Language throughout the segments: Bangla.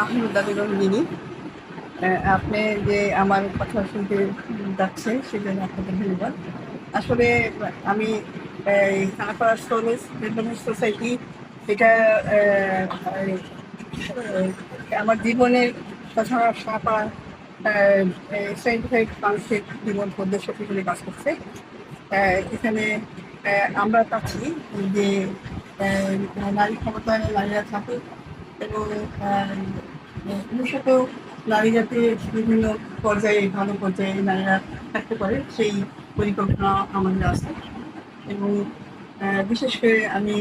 মাহমুদা বেগম যিনি আপনি যে আমার কথা শুনতে যাচ্ছেন সেজন্য আপনাকে ধন্যবাদ। আসলে আমি এই খানাপাড়া সোলেস সোসাইটি, এটা আমার জীবনের তাছাড়া সাপাড়া সাইন্টিফিক মানুষের জীবন উদ্দেশ্য হিসেবে কাজ করছে। এখানে আমরা চাচ্ছি যে নারী ক্ষমতায় নারীরা থাকুক এবং আহ, ভবিষ্যত নারী যাতে বিভিন্ন পর্যায়ে ভালো পর্যায়ে নারীরা থাকতে পারে সেই পরিকল্পনা আমাদের আছে। এবং বিশেষ করে আমি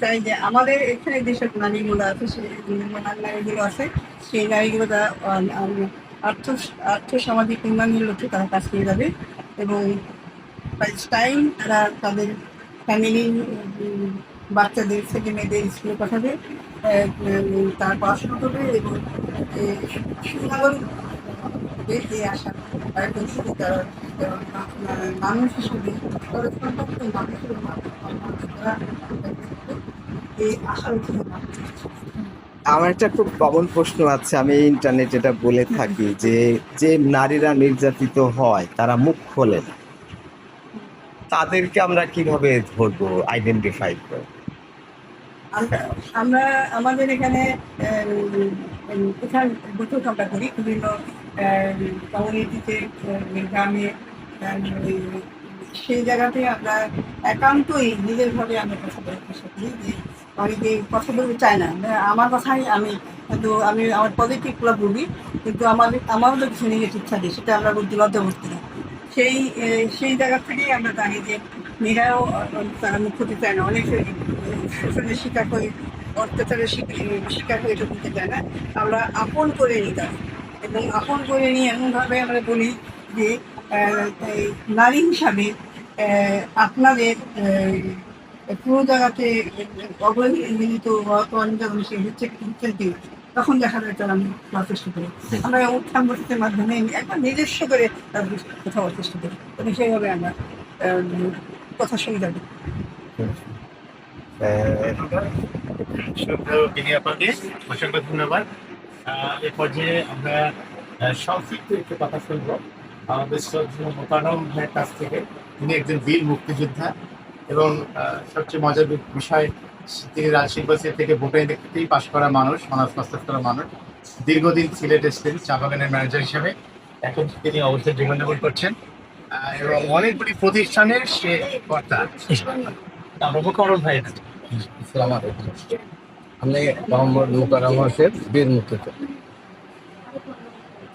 চাই যে আমাদের এখানে যেসব নারীগুলো আছে সেই নারীগুলো আছে সেই নারীগুলো তারা আর্থ আর্থ সামাজিক উন্নয়নের লক্ষ্যে তারা কাজ করে যাবে এবং টাইম তারা তাদের ফ্যামিলি বাচ্চাদের ছেলে মেয়েদের স্কুলে পাঠাবে। তার পড়াশোনা করবে এবং মা- মানুষ হিসেবে তারা সম্পর্ক মানুষ হিসেবে তারা এই আশা আমার একটা খুব কমন প্রশ্ন আছে, আমি ইন্টারনেট এটা বলে থাকি যে যে নারীরা নির্যাতিত হয়, তারা মুখ খোলে। তাদেরকে আমরা কীভাবে ধরবো আইডেন্টিফাই করব আমরা আমাদের এখানে এখানে বৈঠক আমরা করি? বিভিন্ন কমিউনিটিতে গ্রামে সেই জায়গাতে আমরা একান্তই নিজের ভাবে আমরা কথা বলার চেষ্টা করি যে অনেকে কথা বলতে চায় না। আমার কথাই আমি, কিন্তু আমি, আমার পজিটিভগুলো বলি কিন্তু আমাদের আমারও কিছু নেগেটিভ থাকে, সেটা আমরা বলতে লজ্জাবর্তী না সেই সেই জায়গা থেকেই আমরা জানি যে মেয়েরাও তারা মুখ হতে চায় না অনেক শোষণের শিকার হয়ে, অত্যাচারের শিক- শিকার হয়ে এটা দিতে চায় না। আমরা আপন করে নিই তারা এবং আপন করে নিয়ে এমনভাবে আমরা বলি যে নারী হিসাবে আপনাদের পুরো জায়গাতে অবহেলিত নির্যাতন সে হচ্ছে হচ্ছে তখন দেখা যায় তারা আমি বলার চেষ্টা করি। আমরা উত্থান বসতের মাধ্যমে একবার নিজস্ব করে তাদের কথা চেষ্টা করি। এবং সেইভাবে আমরা কথা শুনে যাব। আপনাকে অসংখ্য ধন্যবাদ। এ পর্যায়ে আমরা সংক্ষিপ্ত একটু কথা শুনব। আমাদের শ্রদ্ধেয় মোতারম ভাইয়ের কাছ থেকে। তিনি একজন বীর মুক্তিযোদ্ধা এবং সবচেয়ে মজার বিষয়, তিনি রাজশাহী থেকে ভোটার দেখতেই পাশ করা মানুষ, অনার্স, মাস্টার্স করা মানুষ। দীর্ঘদিন সিলেট ছিলেন, চা বাগানের ম্যানেজার হিসেবে। এখন তিনি অবশ্যই জীবনযাপন করছেন। এবং অনেকগুলি প্রতিষ্ঠানের সে কর্তা। ভাই আসসালামু আলাইকুম। আমি মোহাম্মদ হোসেন বীর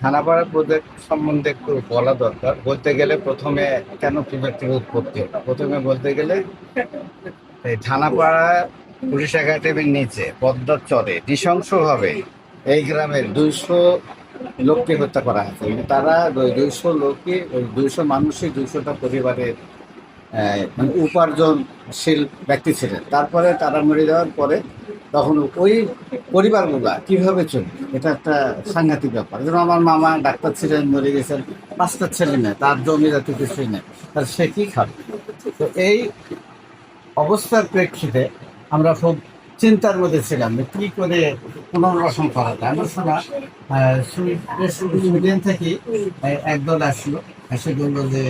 থানাপাড়া প্রজেক্ট সম্বন্ধে একটু বলা দরকার। বলতে গেলে প্রথমে কেন প্রজেক্টের উৎপত্তি প্রথমে বলতে গেলে এই থানাপাড়া পুলিশ একাডেমির নিচে পদ্মার চরে নৃশংসভাবে এই গ্রামের দুইশো লোককে হত্যা করা হয়েছে। কিন্তু তারা ওই দুইশো লোককে দুইশো মানুষই দুইশোটা পরিবারের মানে উপার্জনশীল ব্যক্তি ছিলেন। তারপরে তারা মরে যাওয়ার পরে তখন ওই পরিবারগুলা কীভাবে চলবে? এটা একটা সাংঘাতিক ব্যাপার। যেমন আমার মামা ডাক্তার ছিলেন, মরে গেছেন, পাঁচটা ছেলে নেই তার জমি জাতি কিছুই নেই। তার সে কি খাবে? তো এই অবস্থার প্রেক্ষিতে আমরা খুব চিন্তার মধ্যে ছিলাম কি করে পুনর্বাসন করা যায়। আমরা শোনা সুইডেন থেকে একদল আসলো। এসে বলল যে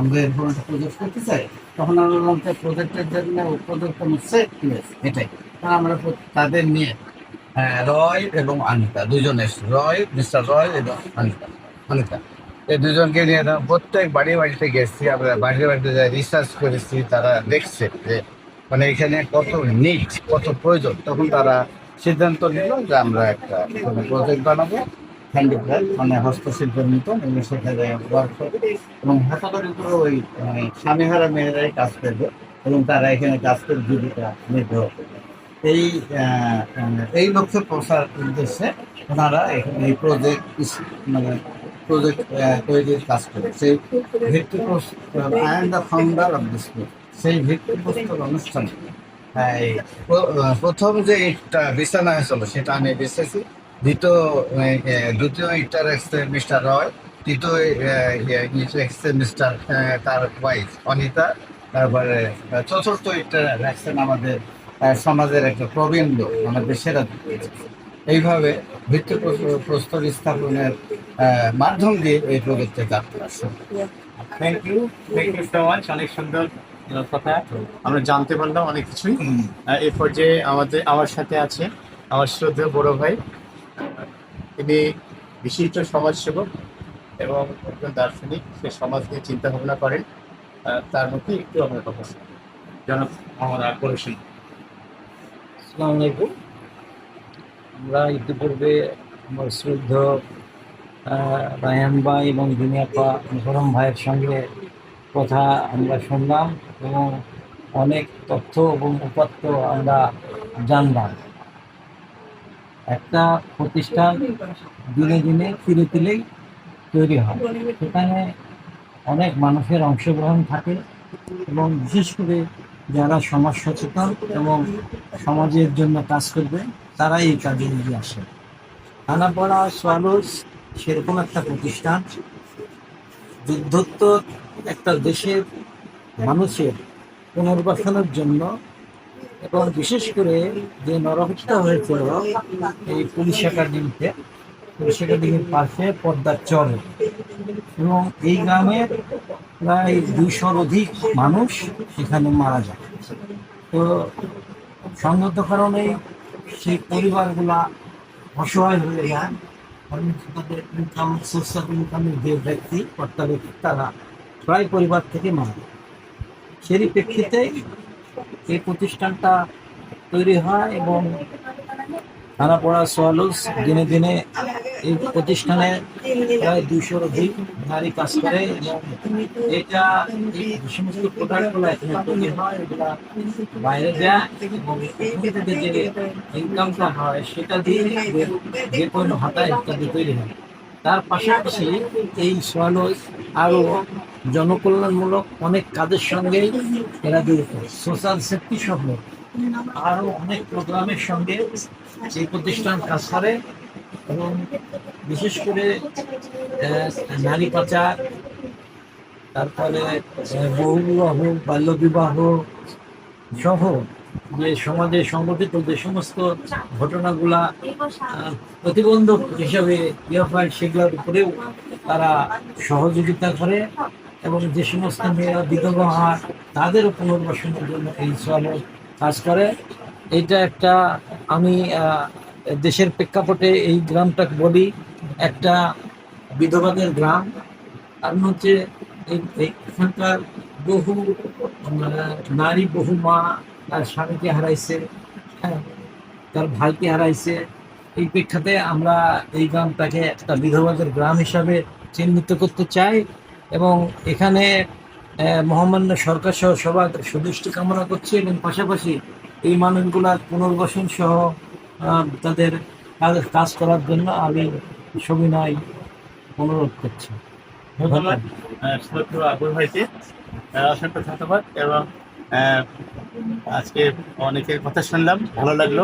আমরা এরকম একটা প্রজেক্ট করতে চাই। তখন আমরা বললাম যে প্রজেক্টের জন্য উপযুক্ত সেট প্লেস এটাই। আমরা তাদের নিয়ে রয় এবং আনিতা, দুজন এসেছে। রয়, মিস্টার রয় এবং অনিতা অনিতা এই দুজনকে নিয়ে প্রত্যেক বাড়ি বাড়িতে গেছি। আমরা বাড়িতে বাড়িতে যাই রিসার্চ করেছি, তারা দেখছে যে মানে এখানে কত নিট কত প্রয়োজন। তখন তারা সিদ্ধান্ত নিল যে আমরা একটা প্রজেক্ট বানাবো হ্যান্ডিক্রাফট মানে হস্তশিল্পের মতন, এবং সেখানে ওয়ার্কশপ এবং হাতাকার উপরে ওই মানে স্বামীহারা মেয়েরাই কাজ করবে, এবং তারা এখানে কাজ করে জীবিকা নির্বাহ করবে। এই এই লক্ষ্যে প্রসার উদ্দেশ্যে ওনারা এখানে এই প্রজেক্ট মানে প্রজেক্ট তৈরির কাজ করে সেই ভিত্তি I am the founder of this সেই ভিত্তিপ্রস্তর অনুষ্ঠানে। প্রথম যে ইটটা বিছানা হয়েছিল, সেটা আমি বেছেছি। দ্বিতীয় দ্বিতীয় ইটটা রাখছে মিস্টার রয়। তৃতীয় রাখছে মিস্টার তার ওয়াইফ অনিতা। তারপরে চতুর্থ ইটটা রাখছেন আমাদের সমাজের একটা প্রবীণ আমাদের সেরা এইভাবে ভিত্তি প্রস- প্রস্তর স্থাপনের মাধ্যম দিয়ে এই কাজ করছে thank you thank you so much অনেক সুন্দর। কথা। আমরা জানতে পারলাম অনেক কিছুই। এই পর্যায়ে আমাদের আমার সাথে আছে আমার শ্রদ্ধেয় বড় ভাই। তিনি বিশিষ্ট সমাজসেবক এবং একজন দার্শনিক। সে সমাজ নিয়ে চিন্তা ভাবনা করেন। তার মধ্যে একটু আমার কথা শুনি। জনাব মোহাম্মদ আকবর হোসেন। আসসালামু আলাইকুম। আমরা ইতিপূর্বে আমার শ্রদ্ধ রায়ান ভাই এবং দুনিয়াপা গরম ভাইয়ের সঙ্গে কথা আমরা শুনলাম এবং অনেক তথ্য এবং উপাত্ত আমরা জানলাম। একটা প্রতিষ্ঠান দিনে দিনে তিলে তিলেই তৈরি হয়। সেখানে অনেক মানুষের অংশগ্রহণ থাকে এবং বিশেষ করে যারা সমাজ সচেতন এবং সমাজের জন্য কাজ করবে তারা এই কাজে এগিয়ে আসে। থানাপাড়া সোয়ালোস সেরকম একটা প্রতিষ্ঠান। যুদ্ধোত্তর একটা দেশের মানুষের পুনর্বাসনের জন্য এবং বিশেষ করে যে নরহত্যা হয়েছিল এই পুলিশ একাডেমিতে, পুলিশ একাডেমির পাশে পদ্মার চরে। এবং এই গ্রামের প্রায় দুইশোর অধিক মানুষ সেখানে মারা যায়। তো সঙ্গত কারণে সেই পরিবারগুলা অসহায় হয়ে যায়। তাদের ইনকাম সোর্স অফ ইনকামের যে ব্যক্তি কর্তা ব্যক্তি, তারা প্রায় পরিবার থেকে মারা সেই প্রেক্ষিতে এই প্রতিষ্ঠানটা তৈরি হয় এবং থানাপড়া সোয়ালুস দিনে দিনে এই প্রতিষ্ঠানে প্রায় দুইশোর অধিক নারী কাজ করে এটা এই সমস্ত প্রোডাক্টগুলো এখানে তৈরি হয় বাইরে যায় এবং থেকে যে ইনকামটা হয় সেটা দিয়ে যে- কোনো হাতা ইত্যাদি তৈরি হয়। তার পাশাপাশি এই সোয়ালুস আরও জনকল্যাণমূলক অনেক কাজের সঙ্গে এরা জড়িত। সোশ্যাল সেফটি সহ আরও অনেক প্রোগ্রামের সঙ্গে এই প্রতিষ্ঠান কাজ করে এবং বিশেষ করে নারী পাচার তারপরে আহ, বহুবিবাহ বাল্যবিবাহ সহ যে সমাজে সংগঠিত যে সমস্ত ঘটনাগুলা প্রতিবন্ধক হিসাবে ইয়ে হয় সেগুলোর উপরেও তারা সহযোগিতা করে। এবং যে সমস্ত মেয়েরা বিধবা হয় তাদেরও পুনর্বাসনের জন্য এই চলে কাজ করে। এটা একটা আমি দেশের প্রেক্ষাপটে এই গ্রামটাকে বলি একটা বিধবাদের গ্রাম। কারণ হচ্ছে এখানকার বহু নারী বহু মা, তার স্বামীকে হারাইছে হ্যাঁ তার ভাইকে হারাইছে। এই প্রেক্ষাতে আমরা এই গ্রামটাকে একটা বিধবাদের গ্রাম হিসাবে চিহ্নিত করতে চাই। এবং এখানে মহামান্য সরকার সহ সবার সুদৃষ্টি কামনা করছি এবং পাশাপাশি এই মানুষগুলার পুনর্বাসন সহ তাদের কাজ- করার জন্য আমি সবিনয় অনুরোধ করছি। ধন্যবাদ আবুল ধন্যবাদ এবং আজকে অনেকের কথা শুনলাম, ভালো লাগল।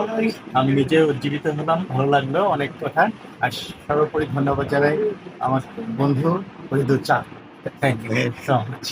আমি নিজে উজ্জীবিত হলাম, ভালো লাগল অনেক কথা। আর সর্বোপরি ধন্যবাদ জানাই আমার বন্ধু হরিদুর চা থ্যাংক ইউ সো মাচ